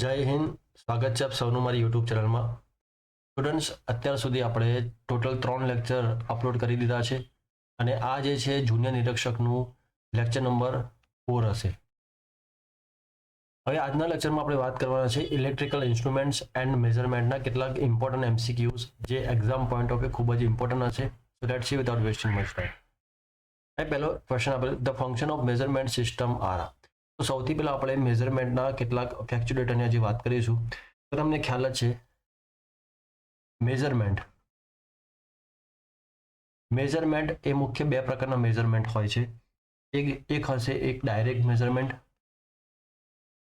જય હિન્દ. સ્વાગત છે આપ સૌનું મારી યુટ્યુબ ચેનલમાં. સ્ટુડન્ટ્સ અત્યાર સુધી આપણે ટોટલ ત્રણ લેક્ચર અપલોડ કરી દીધા છે અને આ જે છે જુનિયર નિરીક્ષકનું લેક્ચર નંબર ફોર હશે. હવે આજના લેક્ચરમાં આપણે વાત કરવાના છે ઇલેક્ટ્રિકલ ઇન્સ્ટ્રુમેન્ટ્સ એન્ડ મેઝરમેન્ટના કેટલાક ઇમ્પોર્ટન્ટ એમસીક્યુઝ જે એક્ઝામ પોઈન્ટ ઓફ ખૂબ જ ઇમ્પોર્ટન્ટ હશે. So let see without wasting much time પહેલો ક્વેશ્ચન આપણે the function of measurement system are સૌથી પહેલાં આપણે મેઝરમેન્ટના કેટલાક ફેક્ચ્યુલેટરની આજે વાત કરીશું, તો તમને ખ્યાલ જ છે. મેઝરમેન્ટ મેઝરમેન્ટ એ મુખ્ય બે પ્રકારના મેઝરમેન્ટ હોય છે. એક એક હશે એક ડાયરેક્ટ મેઝરમેન્ટ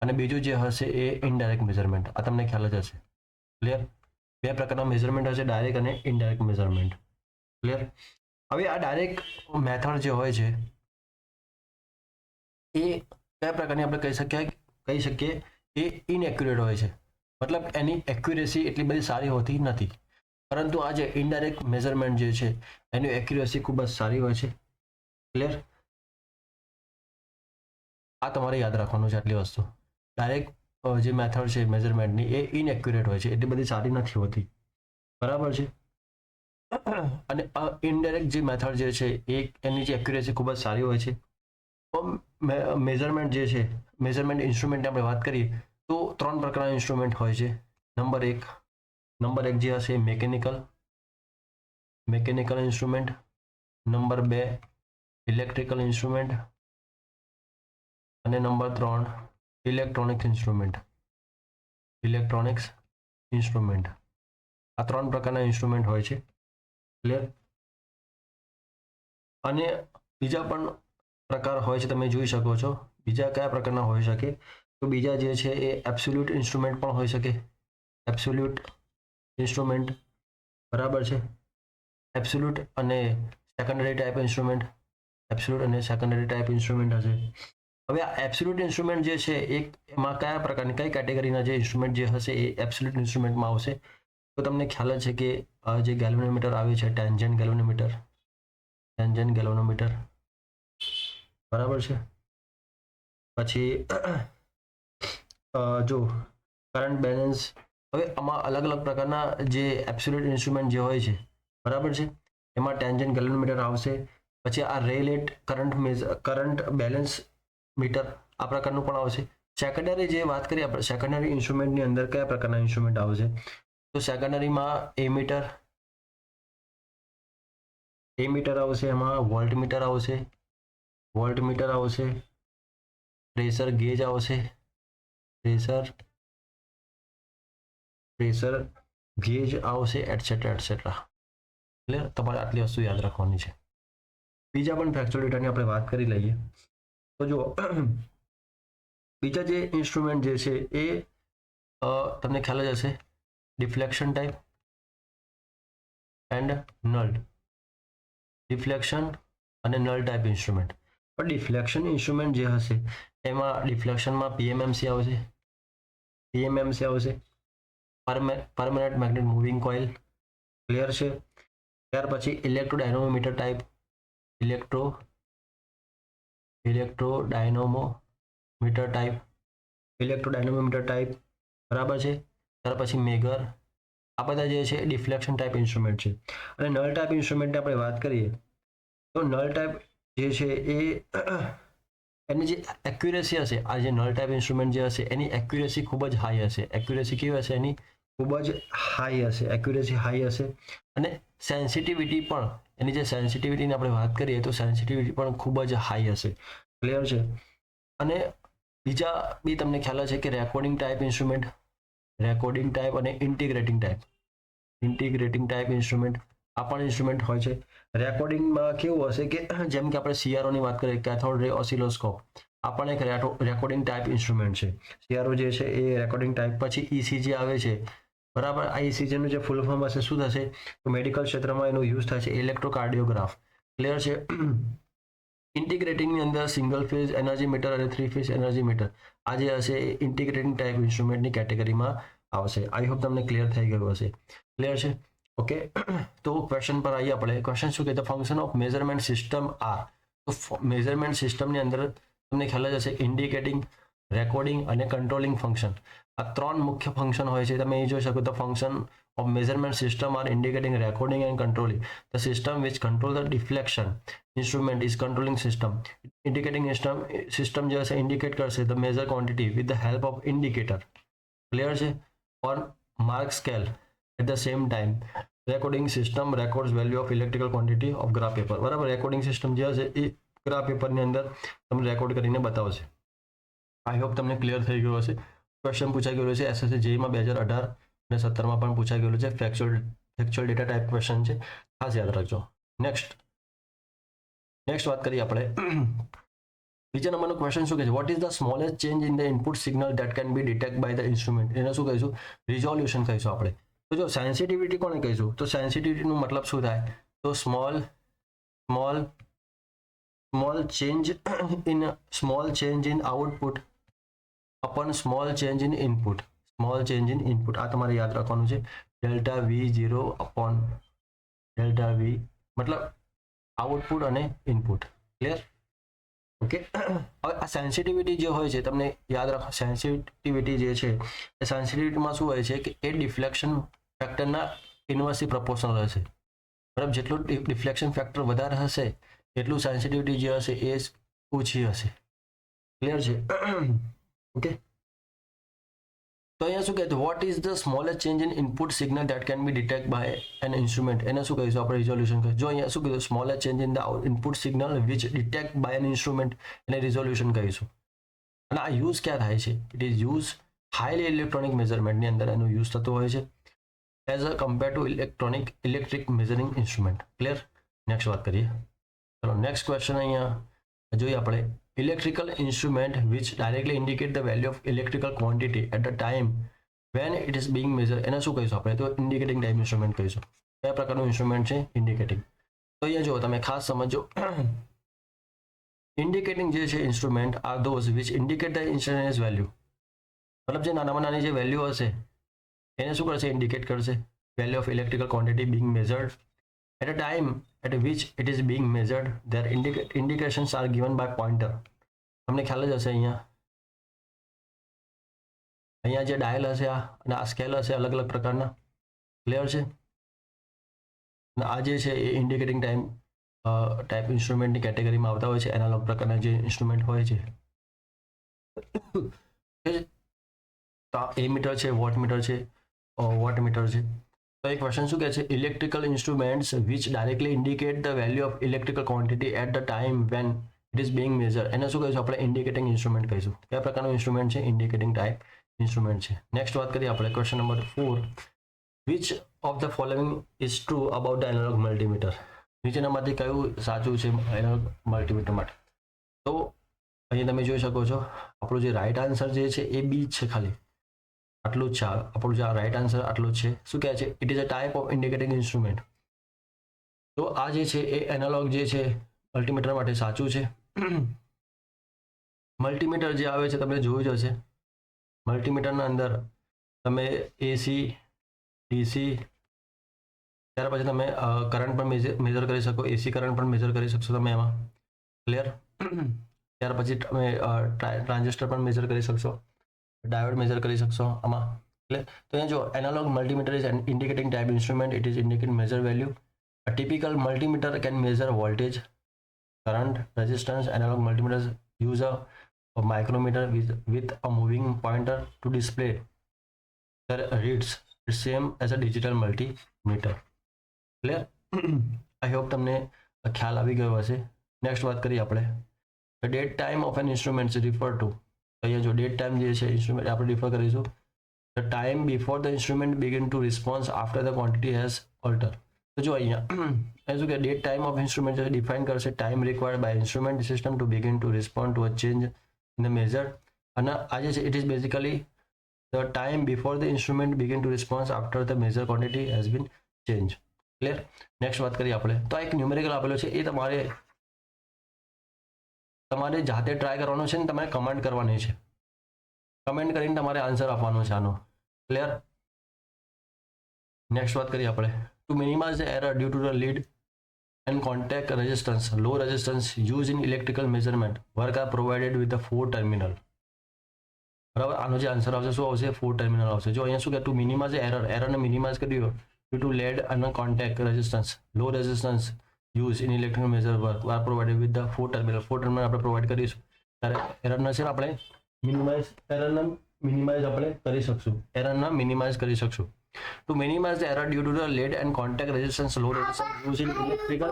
અને બીજું જે હશે એ ઇનડાયરેક્ટ મેઝરમેન્ટ આ તમને ખ્યાલ જ હશે. ક્લિયર બે પ્રકારના મેઝરમેન્ટ હશે ડાયરેક્ટ અને ઇનડાયરેક્ટ મેઝરમેન્ટ ક્લિયર હવે આ ડાયરેક્ટ મેથડ જે હોય છે, એ કયા પ્રકારની આપણે કહી શકીએ? કહી શકીએ એ ઇનએક્યુરેટ હોય છે. મતલબ એની એક્યુરેસી એટલી બધી સારી હોતી નથી. પરંતુ આ જે ઇનડાયરેક્ટ મેઝરમેન્ટ જે છે, એની એક્યુરેસી ખૂબ જ સારી હોય છે. ક્લિયર આ તમારે યાદ રાખવાનું છે આટલી વસ્તુ. ડાયરેક્ટ જે મેથડ છે મેઝરમેન્ટની એ ઇનએક્યુરેટ હોય છે. એટલી બધી સારી નથી હોતી. બરાબર છે? અને ઇનડાયરેક્ટ જે મેથડ જે છે, એ, એની જે એક્યુરેસી ખૂબ જ સારી હોય છે. મેઝરમેન્ટ જે છે મેઝરમેન્ટ ઇન્સ્ટ્રુમેન્ટ આપણે વાત કરીએ, તો ત્રણ પ્રકારના ઇન્સ્ટ્રુમેન્ટ હોય છે. નંબર એક નંબર એક જે હશે મેકેનિકલ મેકેનિકલ ઇન્સ્ટ્રુમેન્ટ નંબર બે ઇલેક્ટ્રિકલ ઇન્સ્ટ્રુમેન્ટ અને નંબર ત્રણ ઇલેક્ટ્રોનિક્સ ઇન્સ્ટ્રુમેન્ટ ઇલેક્ટ્રોનિક્સ ઇન્સ્ટ્રુમેન્ટ આ ત્રણ પ્રકારના ઇન્સ્ટ્રુમેન્ટ હોય છે. ક્લિયર અને બીજા પણ પ્રકાર હોય છે તમે જોઈ શકો છો. બીજા કયા પ્રકારના હોઈ શકે? તો બીજા જે છે એ એબ્સોલ્યુટ ઇન્સ્ટ્રુમેન્ટ પણ હોઈ શકે. એબ્સોલ્યુટ ઇન્સ્ટ્રુમેન્ટ બરાબર છે. એબ્સોલ્યુટ અને સેકન્ડરી ટાઈપ ઇન્સ્ટ્રુમેન્ટ એબ્સોલ્યુટ અને સેકન્ડરી ટાઈપ ઇન્સ્ટ્રુમેન્ટ હશે. હવે આ એબ્સોલ્યુટ ઇન્સ્ટ્રુમેન્ટ જે છે એક એમાં કયા પ્રકારની, કઈ કેટેગરીના જે ઇન્સ્ટ્રુમેન્ટ જે હશે એ એબ્સોલ્યુટ ઇન્સ્ટ્રુમેન્ટમાં આવશે? તો તમને ખ્યાલ છે કે જે ગેલોનોમીટર આવે છે ટેન્જન ગેલોનોમીટર ટેન્જન ગેલ્વેનોમીટર બરાબર છે? પછી જો કરંટ બેલેન્સ હવે આમાં અલગ અલગ પ્રકારના જે એબ્સોલ્યુટ ઇન્સ્ટ્રુમેન્ટ જે હોય છે, બરાબર છે? એમાં ટેન્જન ગેલ્વેનોમીટર આવશે, પછી આ રેલેટ કરંટ મેઝ કરંટ બેલેન્સ મીટર આ પ્રકારનું પણ આવશે. સેકન્ડરી જે વાત કરીએ આપણે સેકન્ડરી ઇન્સ્ટ્રુમેન્ટની અંદર કયા પ્રકારના ઇન્સ્ટ્રુમેન્ટ આવશે? તો સેકન્ડરીમાં એ મીટર એ મીટર આવશે એમાં વોલ્ટ મીટર આવશે વોલ્ટ મીટર આવશે, પ્રેશર ગેજ આવશે, પ્રેશર પ્રેશર ગેજ આવશે એટસેટ્રા એટસેટ્રા એટલે તમારે આટલી વસ્તુ યાદ રાખવાની છે. બીજા પણ ફ્રેક્ચર ડેટાની આપણે વાત કરી લઈએ. તો જુઓ, બીજા જે ઇન્સ્ટ્રુમેન્ટ જે છે એ તમને ખ્યાલ જ હશે deflection type and null deflection અને નલ ટાઈપ ઇન્સ્ટ્રુમેન્ટ પણ ડિફ્લેક્શન ઇન્સ્ટ્રુમેન્ટ જે હશે, એમાં ડિફ્લેક્શનમાં પીએમએમસી આવશે. પીએમએમસી આવશે. Permanent magnet moving coil clear છે. ત્યાર પછી electrodynamometer type electro electrodynamometer type electrodynamometer type બરાબર છે. ત્યાર પછી મેગર, આ બધા જે છે ડિફ્લેક્શન ટાઈપ ઇન્સ્ટ્રુમેન્ટ છે. અને નલ ટાઈપ ઇન્સ્ટ્રુમેન્ટની આપણે વાત કરીએ, તો નલ ટાઈપ જે છે એ, એની જે એક્યુરેસી હશે, આ જે નલ ટાઈપ ઇન્સ્ટ્રુમેન્ટ જે હશે, એની એક્યુરેસી ખૂબ જ હાઈ હશે. એક્યુરેસી કેવી હશે? એની ખૂબ જ હાઈ હશે. એક્યુરેસી હાઈ હશે. અને સેન્સિટિવિટી પણ, એની જે સેન્સિટિવિટીની આપણે વાત કરીએ, તો સેન્સિટિવિટી પણ ખૂબ જ હાઈ હશે. ક્લિયર છે? અને બીજા બી તમને ખ્યાલ છે કે recording type instrument recording type અને integrating type integrating type instrument આ પણ ઇન્સ્ટ્રુમેન્ટ હોય છે. રેકોર્ડિંગમાં કેવું હશે કે જેમ કે આપણે સીઆરઓની વાત કરીએ કેથોડ રે ઓસિલોસ્કોપ આ પણ એક રેકોર્ડિંગ ટાઈપ ઇન્સ્ટ્રુમેન્ટ છે. સીઆરઓ જે છે, એ રેકોર્ડિંગ ટાઈપ પછી ઇસીજી આવે છે. બરાબર? આ ઇસીજીનું જે ફૂલ ફોર્મ હશે, શું થશે? તો મેડિકલ ક્ષેત્રમાં એનો યુઝ થાય છે ઇલેક્ટ્રોકાર્ડિયોગ્રાફ ક્લિયર છે? ઇન્ટિગ્રેટિંગની અંદર સિંગલ ફેઝ એનર્જી મીટર અને થ્રી ફેઝ એનર્જી મીટર આ જે હશે ઇન્ટિગ્રેટિંગ ટાઈપ ઇન્સ્ટ્રુમેન્ટની કેટેગરીમાં આવશે. આઈ હોપ તમને ક્લિયર થઈ ગયું હશે. ક્લિયર છે? ઓકે તો ક્વેશ્ચન પર આવીએ આપણે ક્વેશ્ચન શું કહે the function of measurement system are તો મેઝરમેન્ટ સિસ્ટમની અંદર તમને ખ્યાલ જ હશે ઇન્ડિકેટિંગ રેકોર્ડિંગ અને કંટ્રોલિંગ ફંક્શન આ ત્રણ મુખ્ય ફંક્શન હોય છે તમે અહીં જોઈ શકો the function of measurement system are indicating recording and controlling the system which control the deflection instrument is controlling system indicating system system જે હશે ઇન્ડિકેટ કરશે the measure quantity with the help of indicator clear છે on mark scale at the same time recording system records value of electrical quantity of graph paper બરાબર? Recording system જે હશે, એ graph પેપરની અંદર તમને રેકોર્ડ કરીને બતાવશે. આઈ હોપ તમને ક્લિયર થઈ ગયું હશે. ક્વેશ્ચન પૂછાઈ ગયેલો છે એસએસસી જેઈમાં બે હજાર અઢાર અને સત્તરમાં પણ પૂછાઈ ગયેલું છે factual factual data type question છે. ખાસ યાદ રાખજો. નેક્સ્ટ નેક્સ્ટ વાત કરીએ આપણે. બીજા નંબરનો ક્વેશ્ચન શું કહે છે? What is the smallest change in the input signal that can be detect by the instrument એને શું કહીશું? રિઝોલ્યુશન કહીશું આપણે. તો જો સેન્સિટિવિટી કોને કહીશું? તો સેન્સિટિવિટીનો મતલબ શું થાય? તો small small small change in small change in output upon small change in input small change in input આ તમારે યાદ રાખવાનું છે. Delta V zero upon delta V મતલબ આઉટપુટ અને ઇનપુટ ક્લિયર ઓકે હવે આ સેન્સિટિવિટી જે હોય છે, તમને યાદ રાખો સેન્સિટિવિટી જે છે, એ સેન્સિટિવિટીમાં શું હોય છે કે એ ડિફ્લેક્શન ફેક્ટરના ઇન્વર્સલી પ્રપોર્શનલ હશે. બરાબર? જેટલું ડિફ્લેક્શન ફેક્ટર વધારે હશે, એટલું સેન્સિટિવિટી જે હશે એ ઓછી હશે. ક્લિયર છે? ઓકે તો અહીંયા શું કહેતું what is the smallest change in input signal that can be detect by an instrument એને શું કહીશું આપણે રિઝોલ્યુશન કહીશું જો અહીંયા શું કીધું smallest change in the input signal which detect by an instrument એને રિઝોલ્યુશન કહીશું અને આ યુઝ ક્યાં થાય છે? It is use highly electronic મેઝરમેન્ટની અંદર એનો યુઝ થતો હોય છે. As a compare to electronic electric measuring instrument clear next વાત કરીએ. ચલો નેક્સ્ટ ક્વેશ્ચન અહીંયા જોઈએ આપણે. Electrical instrument which directly indicate the value of electrical quantity at the time when it is being measure એને શું કહીશું આપણે? તો ઇન્ડિકેટિંગ ટાઈમ ઇન્સ્ટ્રુમેન્ટ કહીશું. કયા પ્રકારનું ઇન્સ્ટ્રુમેન્ટ છે? ઇન્ડિકેટિંગ તો અહીંયા જો તમે ખાસ સમજો. ઇન્ડિકેટિંગ જે છે instrument are those which indicate the instantaneous value મતલબ જે નાનામાં નાની જે વેલ્યુ હશે એને શું કરશે? ઇન્ડિકેટ કરશે. Value of electrical quantity being measured at a time at which it is being measured their indications are given by pointer તમને ખ્યાલ જ હશે અહીંયા. અહીંયા જે ડાયલ હશે આ અને આ સ્કેલ હશે અલગ અલગ પ્રકારના. ક્લિયર છે? અને આ જે છે એ ઇન્ડિકેટિંગ ટાઈમ ટાઈપ ઇન્સ્ટ્રુમેન્ટની કેટેગરીમાં આવતા હોય છે. એનાલોગ પ્રકારના જે ઇન્સ્ટ્રુમેન્ટ હોય છે. એ મીટર છે વોટ મીટર છે. વોટ મીટર છે. તો એક ક્વેશ્ચન શું કહે છે? Electrical instruments which directly indicate the value of electrical quantity at the time when it is being measure એને શું કહીશું? આપણે ઇન્ડિકેટિંગ ઇન્સ્ટ્રુમેન્ટ કહીશું. કયા પ્રકારનું ઇન્સ્ટ્રુમેન્ટ છે? ઇન્ડિકેટિંગ ટાઈપ ઇન્સ્ટ્રુમેન્ટ છે. નેક્સ્ટ વાત કરીએ આપણે question number four which of the following is true about the analogue multimeter નીચેનામાંથી કયું સાચું છે એનાલોગ મલ્ટીમીટર માટે? તો અહીંયા તમે જોઈ શકો છો, આપણું જે રાઈટ આન્સર જે છે એ બી છે ખાલી. આટલું જ છે આપણું જે રાઈટ આન્સર આટલું જ છે શું કહે છે it is a type of indicating instrument તો આ જે છે એ એનાલોગ જે છે મલ્ટીમીટર માટે સાચું છે. મલ્ટીમીટર જે આવે છે તમે જોયું જ હશે. મલ્ટીમીટરના અંદર તમે એસી ડીસી ત્યાર પછી તમે કરંટ પણ મેજર કરી શકો. એસી કરંટ પણ મેજર કરી શકશો તમે એમાં. ક્લિયર ત્યાર પછી તમે ટ્રાન્ઝિસ્ટર પણ મેજર કરી શકશો. ડાયોડ મેજર કરી શકશો આમાં. એટલે તો અહીંયા જો analogue multimeter is indicating type instrument it is indicate measure value a typical multimeter can measure voltage current resistance analogue multimeter use a micrometer with with a moving pointer to display the reads. The same as a digital multimeter. I hope તમને ખ્યાલ આવી ગયો હશે. Next વાત કરીએ આપણે. Dead time of an instrument refer to અહીંયા જો ડેટ ટાઈમ જે છે ઇન્સ્ટ્રુમેન્ટ આપણે રિફર કરીશું. The time before the instrument begin to response after the quantity has alter તો જો અહીંયા એ શું કે ડેટ ટાઈમ ઓફ ઇન્સ્ટ્રુમેન્ટ જે ડિફાઇન કરશે. Time required by instrument system to begin to respond to a change in the measure અને આ જે છે it is basically the time before the instrument begin to response after the measure quantity has been change clear next વાત કરીએ આપણે. તો આ એક ન્યુમેરિકલ આપેલો છે. એ તમારે તમારે જાતે ટ્રાય કરવાનો છે ને તમારે કમેન્ટ કરવાની છે. કમેન્ટ કરીને તમારે આન્સર આપવાનો છે આનો. ક્લિયર નેક્સ્ટ વાત કરીએ આપણે. To minimise error due to the lead and contact resistance low resistance use in electrical measurement work are provided with the four terminal બરાબર? આનો જે આન્સર આવશે, શું આવશે? ફોર ટર્મિનલ આવશે. જો અહીંયા શું કે ટુ મિનિમાઇઝ એરર એરરને મિનિમાઇઝ કર્યું ડ્યુ ટુ લેડ અને contact resistance low resistance use in electric measure work are provided with the four terminal four terminal આપણે પ્રોવાઈડ કરીશું ત્યારે એરરના છે આપણે મિનિમાઇઝ એરરના મિનિમાઇઝ આપણે કરી શકશું. એરરના મિનિમાઇઝ કરી શકશું. To minimise the error due to the lead and contact resistance low resistance use in electrical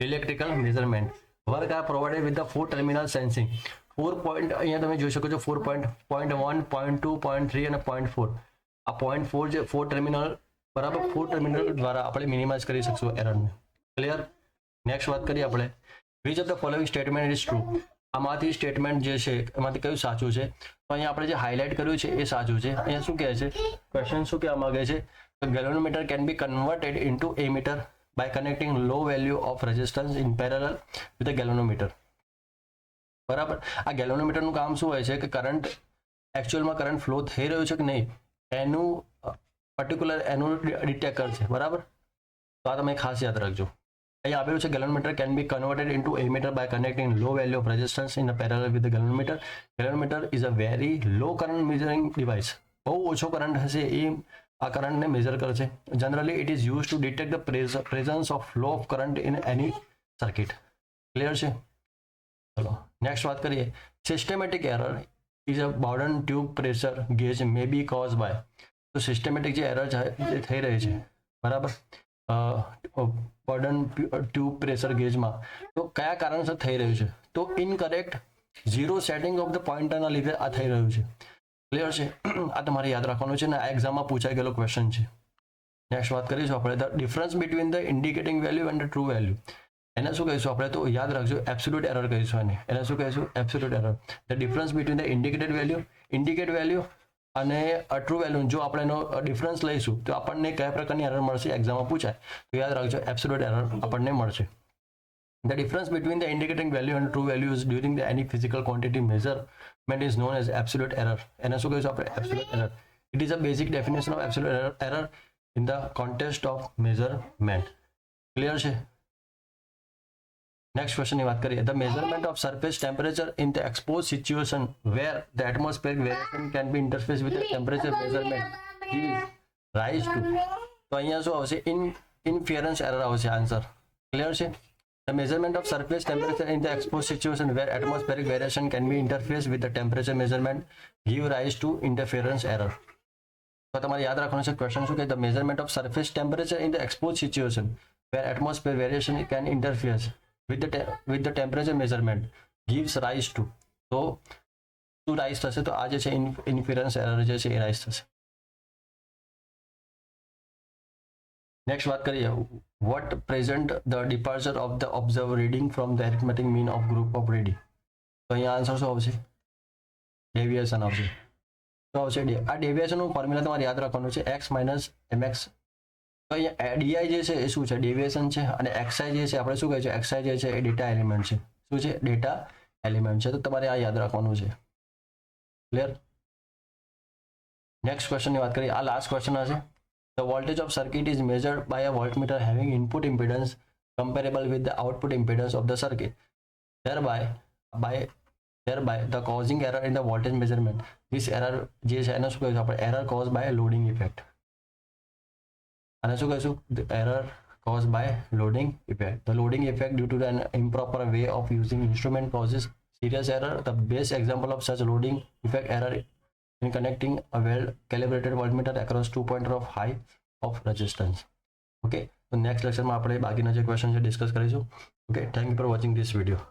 electrical measurement work are provided with the four terminal sensing four point અહીંયા તમે જોઈ શકો છો four point point one point two point three અને point four આ point four જે four terminal બરાબર four terminal દ્વારા આપણે મિનિમાઇઝ કરી શકશું એરરને ક્લિયર નેક્સ્ટ વાત કરીએ આપણે. Which of the following statement is true આમાંથી સ્ટેટમેન્ટ જે છે, એમાંથી કયું સાચું છે? તો અહીંયા આપણે જે હાઇલાઇટ કર્યું છે, એ સાચું છે. અહીંયા શું કહે છે? ક્વેશ્ચન શું કહેવા માંગે છે? Galvanometer can be converted into ammeter by connecting low value of resistance in parallel with a galvanometer બરાબર? આ ગેલોનોમીટરનું કામ શું હોય છે કે કરંટ એકચ્યુઅલમાં કરંટ ફ્લો થઈ રહ્યો છે કે નહીં, એનું પર્ટિક્યુલર એનું ડિટેક્ટર છે. બરાબર? તો આ તમે ખાસ યાદ રાખજો. અહીં આપેલું છે can be converted into ammeter by connecting low value of resistance in a parallel with the galvanometer galvanometer is a very low current measuring device બહુ ઓછો કરંટ હશે એ આ કરંટને મેઝર કરશે generally it is use to detect the presence of flow of current in any circuit clear છે ચલો next વાત કરીએ systematic error is a Bourdon tube pressure gauge may be cause by તો systematic જે error થઈ રહી છે બરાબર બોર્ડન ટ્યુબ પ્રેશર ગેજમાં. તો કયા કારણસર થઈ રહ્યું છે? તો incorrect zero setting of the પોઈન્ટરના લીધે આ થઈ રહ્યું છે. ક્લિયર છે? આ તમારે યાદ રાખવાનું છે ને આ એક્ઝામમાં પૂછાઈ ગયેલો ક્વેશ્ચન છે. નેક્સ્ટ વાત કરીશું આપણે. The difference between the indicating value and true value એને શું કહીશું આપણે? તો યાદ રાખજો એબ્સોલ્યુટ એરર કહીશું એને. એને શું કહીશું? Absolute error the difference between the indicated value indicate value અને ટ્રુ વેલ્યુ જો આપણે એનો ડિફરન્સ લઈશું તો આપણને કયા પ્રકારની એરર મળશે એક્ઝામમાં પૂછાય તો યાદ રાખજો એબ્સોલ્યુટ એરર આપણને મળશે The difference between the indicating value and true values during the any physical quantity measurement is known as absolute error. એને શું કહીશું આપણે error. It is a basic definition of absolute error, error in the context of measurement. Clear છે next ક્વેશ્ચનની વાત કરીએ the measurement of surface temperature in the expose situation where the atmospheric variation can be interface with temperature measurement give rise to તો અહીંયા શું આવશે in interference error આવશે answer clear છે The measurement of surface temperature in the exposed situation where atmospheric variation can be interfaced with the temperature measurement give rise to interference error. તો તમારે યાદ રાખવાનું છે ક્વેશ્ચન શું કે the measurement of surface temperature in the expose situation where atmosphere variation can interfere the with the temperature measurement gives rise to તો શું rise થશે, તો આ જે છે ઇન્ફિરન્સ એરર જે છે, એ રાઇઝ થશે. નેક્સ્ટ વાત કરીએ what present the departure of the observe reading from the arithmetic mean of group of reading તો અહીંયા આન્સર શું આવશે? ડેવિએશન આવશે. શું આવશે? આ ડેવિએશનનું ફોર્મ્યુલા તમારે યાદ રાખવાનું છે એક્સ માઇનસ એમએક્સ અહીંયા ડીઆઈ જે છે એ શું છે ડેવિએશન છે અને એક્સઆઈ જે છે આપણે શું કહે છે એક્સઆઈ જે છે એ ડેટા એલિમેન્ટ છે શું છે ડેટા એલિમેન્ટ છે તો તમારે આ યાદ રાખવાનું છે ક્લિયર નેક્સ્ટ ક્વેશ્ચનની વાત કરીએ આ લાસ્ટ ક્વેશ્ચન હશે The voltage of circuit is measured by a voltmeter having input impedance comparable with the output impedance of the circuit. Thereby, by thereby the causing error in the voltage measurement. This error જે છે એને શું કહીશું આપણે error caused by loading effect. અને શું કહીશું the error caused by loading effect. The loading effect due to an improper way of using instrument causes serious error. The best example of such loading effect error in connecting a well calibrated voltmeter across two pointer of high of resistance okay તો next લેક્ચરમાં આપણે બાકીના જે question છે discuss કરીશું okay thank you for watching this video